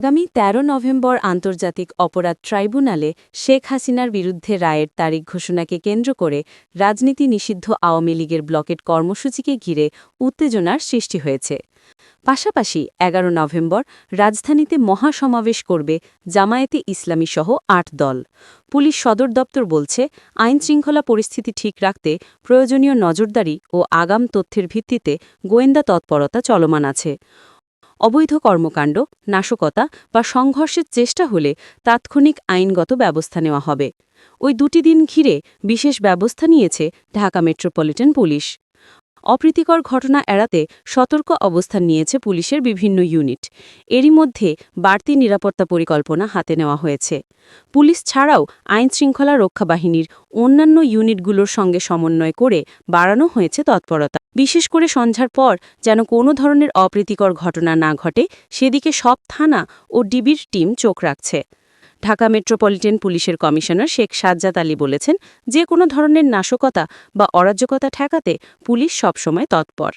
আগামী ১৩ নভেম্বর আন্তর্জাতিক অপরাধ ট্রাইব্যুনালে শেখ হাসিনার বিরুদ্ধে রায়ের তারিখ ঘোষণাকে কেন্দ্র করে রাজনীতি নিষিদ্ধ আওয়ামী লীগের ব্লকেট কর্মসূচিকে ঘিরে উত্তেজনার সৃষ্টি হয়েছে। পাশাপাশি ১১ নভেম্বর রাজধানীতে মহাসমাবেশ করবে জামায়াতে ইসলামী সহ আট দল। পুলিশ সদর দপ্তর বলছে, আইনশৃঙ্খলা পরিস্থিতি ঠিক রাখতে প্রয়োজনীয় নজরদারি ও আগাম তথ্যের ভিত্তিতে গোয়েন্দা তৎপরতা চলমান আছে। অবৈধ কর্মকাণ্ড, নাশকতা বা সংঘর্ষের চেষ্টা হলে তাৎক্ষণিক আইনগত ব্যবস্থা নেওয়া হবে। ওই দুটি দিন ঘিরে বিশেষ ব্যবস্থা নিয়েছে ঢাকা মেট্রোপলিটন পুলিশ। অপ্রীতিকর ঘটনা এড়াতে সতর্ক অবস্থান নিয়েছে পুলিশের বিভিন্ন ইউনিট। এরই মধ্যে বাড়তি নিরাপত্তা পরিকল্পনা হাতে নেওয়া হয়েছে। পুলিশ ছাড়াও আইনশৃঙ্খলা রক্ষা বাহিনীর অন্যান্য ইউনিটগুলোর সঙ্গে সমন্বয় করে বাড়ানো হয়েছে তৎপরতা। বিশেষ করে সন্ধ্যার পর যেন কোনো ধরনের অপ্রীতিকর ঘটনা না ঘটে, সেদিকে সব থানা ও ডিবির টিম চোখ রাখছে। ঢাকা মেট্রোপলিটন পুলিশের কমিশনার শেখ সাজ্জাদ আলী বলেছেন, যে কোনো ধরনের নাশকতা বা অরাজ্যকতা ঠেকাতে পুলিশ সবসময় তৎপর।